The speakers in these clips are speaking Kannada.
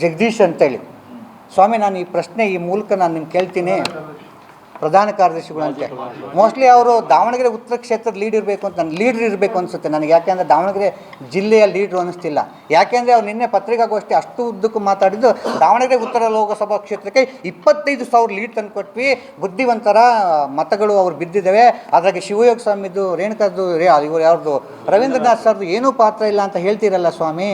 ಜಗದೀಶ್ ಅಂತೇಳಿ. ಸ್ವಾಮಿ, ನಾನು ಈ ಪ್ರಶ್ನೆ, ಈ ಮೂಲಕ ನಾನು ನಿಮ್ಗೆ ಕೇಳ್ತೀನಿ. ಪ್ರಧಾನ ಕಾರ್ಯದರ್ಶಿಗಳು ಅಂತ ಮೋಸ್ಟ್ಲಿ ಅವರು ದಾವಣಗೆರೆ ಉತ್ತರ ಕ್ಷೇತ್ರದ ಲೀಡ್ ಇರಬೇಕು ಅಂತ, ನನ್ನ ಲೀಡ್ರ್ ಇರಬೇಕು ಅನಿಸುತ್ತೆ ನನಗೆ. ಯಾಕೆಂದರೆ ದಾವಣಗೆರೆ ಜಿಲ್ಲೆಯ ಲೀಡ್ರು ಅನ್ನಿಸ್ತಿಲ್ಲ. ಯಾಕೆಂದರೆ ಅವ್ರು ನಿನ್ನೆ ಪತ್ರಿಕಾಗೋಷ್ಠಿ ಅಷ್ಟು ಉದ್ದಕ್ಕೂ ಮಾತಾಡಿದ್ದು, ದಾವಣಗೆರೆ ಉತ್ತರ ಲೋಕಸಭಾ ಕ್ಷೇತ್ರಕ್ಕೆ ಇಪ್ಪತ್ತೈದು ಸಾವಿರ ಲೀಡ್ ತಂದು ಕೊಟ್ವಿ. ಬುದ್ಧಿವಂತರ ಮತಗಳು ಅವ್ರು ಬಿದ್ದಿದ್ದಾವೆ. ಅದ್ರಾಗೆ ಶಿವಯೋಗ ಸ್ವಾಮಿದು ರೇಣುಕಾದ್ದು ರೇ, ಇವರು ಯಾರ್ದು, ರವೀಂದ್ರನಾಥ್ ಸರ್ದು ಏನೂ ಪಾತ್ರ ಇಲ್ಲ ಅಂತ ಹೇಳ್ತೀರಲ್ಲ ಸ್ವಾಮಿ.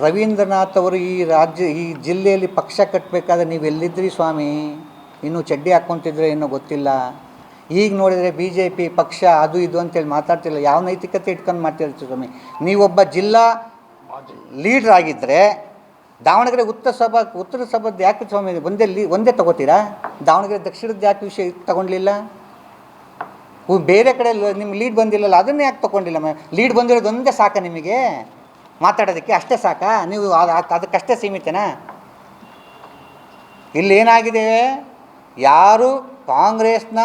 ರವೀಂದ್ರನಾಥ್ ಅವರು ಈ ರಾಜ್ಯ, ಈ ಜಿಲ್ಲೆಯಲ್ಲಿ ಪಕ್ಷ ಕಟ್ಟಬೇಕಾದ್ರೆ ನೀವು ಎಲ್ಲಿದ್ರಿ ಸ್ವಾಮಿ? ಇನ್ನೂ ಚಡ್ಡಿ ಹಾಕ್ಕೊಂತಿದ್ರೆ ಏನೋ ಗೊತ್ತಿಲ್ಲ. ಈಗ ನೋಡಿದರೆ ಬಿ ಜೆ ಪಿ ಪಕ್ಷ ಅದು ಇದು ಅಂತೇಳಿ ಮಾತಾಡ್ತಿಲ್ಲ. ಯಾವ ನೈತಿಕತೆ ಇಟ್ಕೊಂಡು ಮಾಡ್ತಿರ್ತೀವಿ ಸ್ವಾಮಿ? ನೀವೊಬ್ಬ ಜಿಲ್ಲಾ ಲೀಡ್ರ್ ಆಗಿದ್ದರೆ ದಾವಣಗೆರೆ ಉತ್ತರ ಸಭಾ, ಉತ್ತರ ಸಭಾದ ಯಾಕೆ ಸ್ವಾಮಿ ಒಂದೇ ಲೀ, ಒಂದೇ ತಗೋತೀರಾ? ದಾವಣಗೆರೆ ದಕ್ಷಿಣದ ಯಾಕೆ ವಿಷಯ ತಗೊಂಡ್ಲಿಲ್ಲ? ಉ- ಬೇರೆ ಕಡೆ ನಿಮ್ಗೆ ಲೀಡ್ ಬಂದಿಲ್ಲಲ್ಲ, ಅದನ್ನೇ ಯಾಕೆ ತೊಗೊಂಡಿಲ್ಲ ಮ್ಯಾಮ್ ಲೀಡ್ ಬಂದಿರೋದು ಒಂದೇ ಸಾಕ ನಿಮಗೆ? ಮಾತಾಡೋದಕ್ಕೆ ಅಷ್ಟೇ ಸಾಕಾ? ನೀವು ಅದು ಅದ್- ಅದಕ್ಕಷ್ಟೇ ಸೀಮಿತನಾ? ಇಲ್ಲಿ ಏನಾಗಿದೆ? ಯಾರು ಕಾಂಗ್ರೆಸ್ನ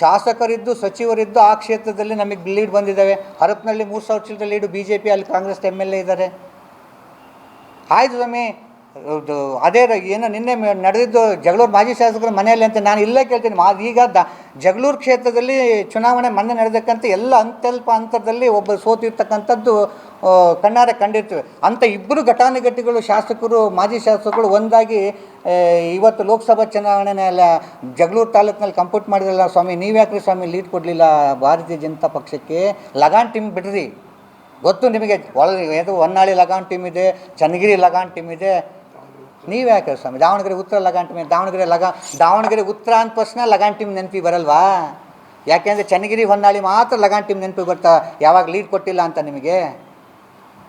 ಶಾಸಕರಿದ್ದು, ಸಚಿವರಿದ್ದು ಆ ಕ್ಷೇತ್ರದಲ್ಲಿ ನಮಗೆ ಲೀಡ್ ಬಂದಿದ್ದಾವೆ ಹರಪ್ನಲ್ಲಿ ಮೂರು ಸಾವಿರ ಚಿಲ್ಲರೆ ಲೀಡು ಬಿ ಜೆ ಪಿ ಅಲ್ಲಿ ಕಾಂಗ್ರೆಸ್ ಎಂ ಎಲ್ ಎ ಇದ್ದಾರೆ ಆಯ್ತು ಸ್ವಾಮಿ. ಅದು ಏನು ನಿನ್ನೆ ನಡೆದಿದ್ದು ಜಗಳೂರು ಮಾಜಿ ಶಾಸಕರ ಮನೆಯಲ್ಲಿ ಅಂತ ನಾನು ಇಲ್ಲೇ ಕೇಳ್ತೀನಿ. ಮಾ ಈಗ ದ ಜಗಳೂರು ಕ್ಷೇತ್ರದಲ್ಲಿ ಚುನಾವಣೆ ಮೊನ್ನೆ ನಡೆದಕ್ಕಂತ ಎಲ್ಲ ಅಂತಲ್ಪ ಅಂತರದಲ್ಲಿ ಒಬ್ಬ ಸೋತಿರ್ತಕ್ಕಂಥದ್ದು ಕಣ್ಣಾರೆ ಕಂಡಿರ್ತೀವಿ. ಅಂಥ ಇಬ್ಬರು ಘಟಾನುಘಟಿಗಳು ಶಾಸಕರು, ಮಾಜಿ ಶಾಸಕರು ಒಂದಾಗಿ ಇವತ್ತು ಲೋಕಸಭಾ ಚುನಾವಣೆನೆಲ್ಲ ಜಗಳೂರು ತಾಲೂಕಿನಲ್ಲಿ ಕಂಪ್ಲೀಟ್ ಮಾಡಿದ್ರಲ್ಲ ಸ್ವಾಮಿ, ನೀವ್ಯಾಕ್ರಿ ಸ್ವಾಮಿ ಲೀಡ್ ಕೊಡಲಿಲ್ಲ ಭಾರತೀಯ ಜನತಾ ಪಕ್ಷಕ್ಕೆ? ಲಗಾನ್ ಟೀಮ್ ಬಿಡ್ರಿ. ಗೊತ್ತು ನಿಮಗೆ ಒಳ ಇದು ಹೊನ್ನಾಳಿ ಲಗಾನ್ ಟೀಮ್ ಇದೆ, ಚನ್ನಗಿರಿ ಲಗಾನ್ ಟೀಮ್ ಇದೆ ನೀವು ಯಾಕೆ ಸ್ವಾಮಿ? ದಾವಣಗೆರೆ ಉತ್ತರ ಲಗಾನ್ ಮೇಲೆ, ದಾವಣಗೆರೆ ಲಗಾ ದಾವಣಗೆರೆ ಉತ್ತರ ಅಂದ ತಕ್ಷಣ ಲಗಾಂಟಿಮ್ ಟೀಮ್ ನೆನಪಿ ಬರಲ್ವಾ? ಯಾಕೆಂದರೆ ಚನ್ನಗಿರಿ ಹೊನ್ನಾಳಿ ಮಾತ್ರ ಲಗಾಂಟಿಮ್ ಟೀಮ್ ನೆನಪಿ ಬರ್ತಾ ಯಾವಾಗ ಲೀಡ್ ಕೊಟ್ಟಿಲ್ಲ ಅಂತ ನಿಮಗೆ?